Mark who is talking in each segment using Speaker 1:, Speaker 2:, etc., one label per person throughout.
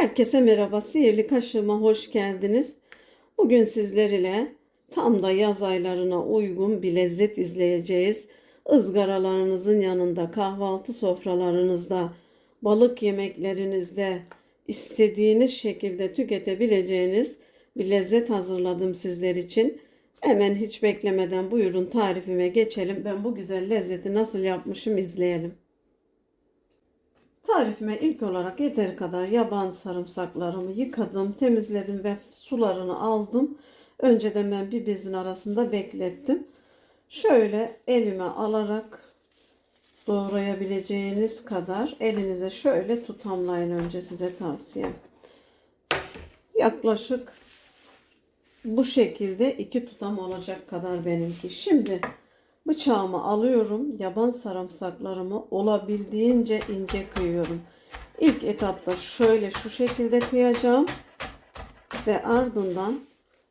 Speaker 1: Herkese merhaba. Sihirli Kaşığıma hoş geldiniz. Bugün sizler ile tam da yaz aylarına uygun bir lezzet izleyeceğiz. Izgaralarınızın yanında, kahvaltı sofralarınızda, balık yemeklerinizde istediğiniz şekilde tüketebileceğiniz bir lezzet hazırladım sizler için. Hemen hiç beklemeden buyurun tarifime geçelim. Ben bu güzel lezzeti nasıl yapmışım izleyelim. Tarifime ilk olarak yeteri kadar yaban sarımsaklarımı yıkadım, temizledim ve sularını aldım. Önceden ben bir bezin arasında beklettim. Şöyle elime alarak doğrayabileceğiniz kadar elinize şöyle tutamlayın önce size tavsiyem. Yaklaşık bu şekilde iki tutam olacak kadar benimki. Şimdi Bıçağımı alıyorum. Yaban sarımsaklarımı olabildiğince ince kıyıyorum. İlk etapta şöyle şu şekilde kıyacağım. Ve ardından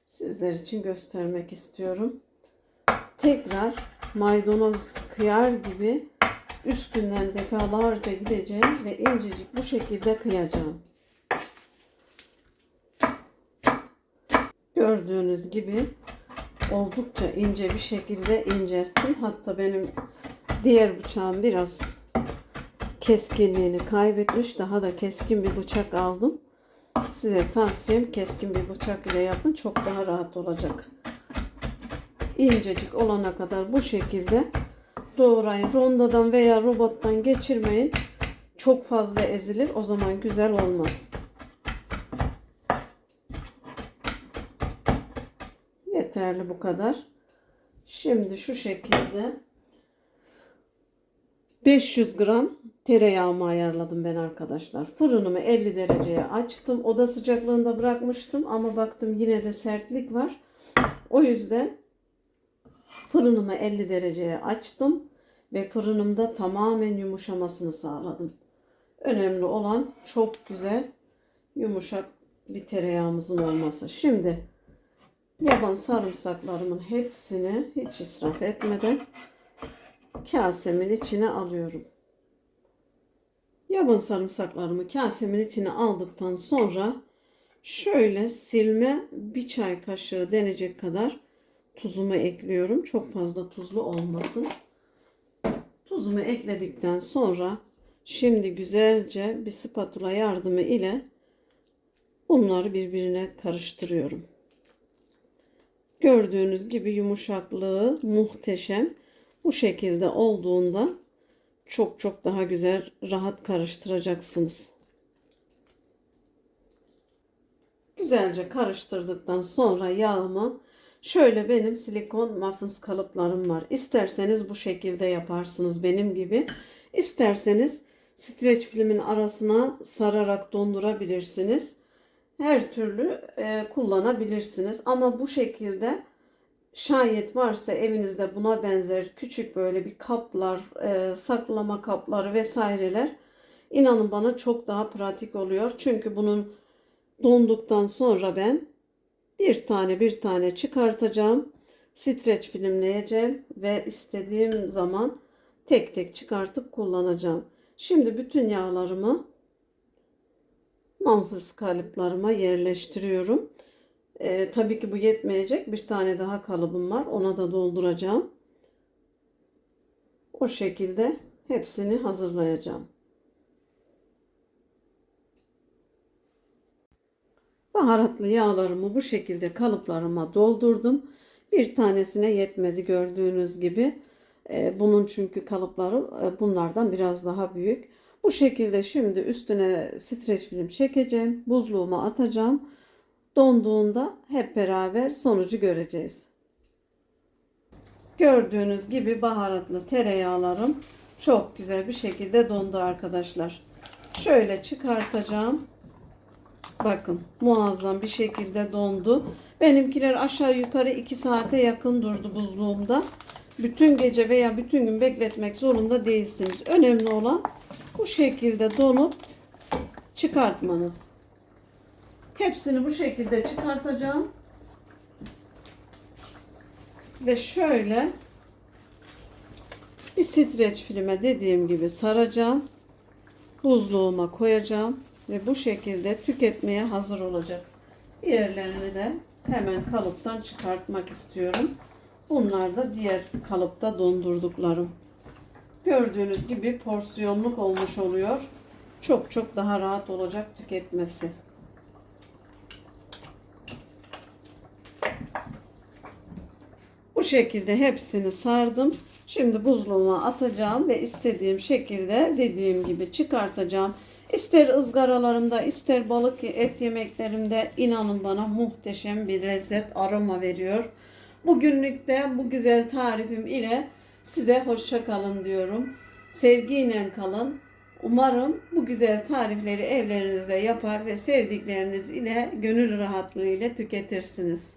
Speaker 1: sizler için göstermek istiyorum. Tekrar maydanoz kıyar gibi üstünden defalarca gideceğim ve incecik bu şekilde kıyacağım. Gördüğünüz gibi oldukça ince bir şekilde incelttim. Hatta benim diğer bıçağım biraz keskinliğini kaybetmiş. Daha da keskin bir bıçak aldım. Size tavsiyem keskin bir bıçak ile yapın. Çok daha rahat olacak. İncecik olana kadar bu şekilde doğrayın. Rondadan veya robottan geçirmeyin. Çok fazla ezilir. O zaman güzel olmaz. Yeterli bu kadar. Şimdi şu şekilde 500 gram tereyağımı ayarladım ben arkadaşlar. Fırınımı 50 dereceye açtım. Oda sıcaklığında bırakmıştım ama baktım yine de sertlik var. O yüzden fırınımı 50 dereceye açtım ve fırınımda tamamen yumuşamasını sağladım. Önemli olan çok güzel yumuşak bir tereyağımızın olması. Şimdi yaban sarımsaklarımın hepsini hiç israf etmeden kasemin içine alıyorum. Yaban sarımsaklarımı kasemin içine aldıktan sonra şöyle silme bir çay kaşığı denecek kadar tuzumu ekliyorum. Çok fazla tuzlu olmasın. Tuzumu ekledikten sonra şimdi güzelce bir spatula yardımı ile bunları birbirine karıştırıyorum. Gördüğünüz gibi yumuşaklığı muhteşem. Bu şekilde olduğunda çok çok daha güzel rahat karıştıracaksınız. Güzelce karıştırdıktan sonra yağımı şöyle benim silikon muffins kalıplarım var. İsterseniz bu şekilde yaparsınız benim gibi. İsterseniz streç filmin arasına sararak dondurabilirsiniz her türlü e, kullanabilirsiniz. Ama bu şekilde şayet varsa evinizde buna benzer küçük böyle bir kaplar, e, saklama kapları vesaireler inanın bana çok daha pratik oluyor. Çünkü bunun donduktan sonra ben bir tane bir tane çıkartacağım. Streç filmleyeceğim ve istediğim zaman tek tek çıkartıp kullanacağım. Şimdi bütün yağlarımı manfız kalıplarıma yerleştiriyorum. Ee, tabii ki bu yetmeyecek. Bir tane daha kalıbım var. Ona da dolduracağım. O şekilde hepsini hazırlayacağım. Baharatlı yağlarımı bu şekilde kalıplarıma doldurdum. Bir tanesine yetmedi gördüğünüz gibi. Ee, bunun çünkü kalıpları e, bunlardan biraz daha büyük. Bu şekilde şimdi üstüne streç film çekeceğim. Buzluğuma atacağım. Donduğunda hep beraber sonucu göreceğiz. Gördüğünüz gibi baharatlı tereyağlarım çok güzel bir şekilde dondu arkadaşlar. Şöyle çıkartacağım. Bakın muazzam bir şekilde dondu. Benimkiler aşağı yukarı 2 saate yakın durdu buzluğumda. Bütün gece veya bütün gün bekletmek zorunda değilsiniz. Önemli olan bu şekilde donup çıkartmanız. Hepsini bu şekilde çıkartacağım. Ve şöyle bir streç filme dediğim gibi saracağım. Buzluğuma koyacağım. ve bu şekilde tüketmeye hazır olacak. Diğerlerini de hemen kalıptan çıkartmak istiyorum. Bunlar da diğer kalıpta dondurduklarım. Gördüğünüz gibi porsiyonluk olmuş oluyor. Çok çok daha rahat olacak tüketmesi. Bu şekilde hepsini sardım. Şimdi buzluğuma atacağım ve istediğim şekilde dediğim gibi çıkartacağım. İster ızgaralarımda ister balık et yemeklerimde inanın bana muhteşem bir lezzet aroma veriyor. Bugünlük de bu güzel tarifim ile size hoşça kalın diyorum. Sevgiyle kalın. Umarım bu güzel tarifleri evlerinizde yapar ve sevdikleriniz ile gönül rahatlığı ile tüketirsiniz.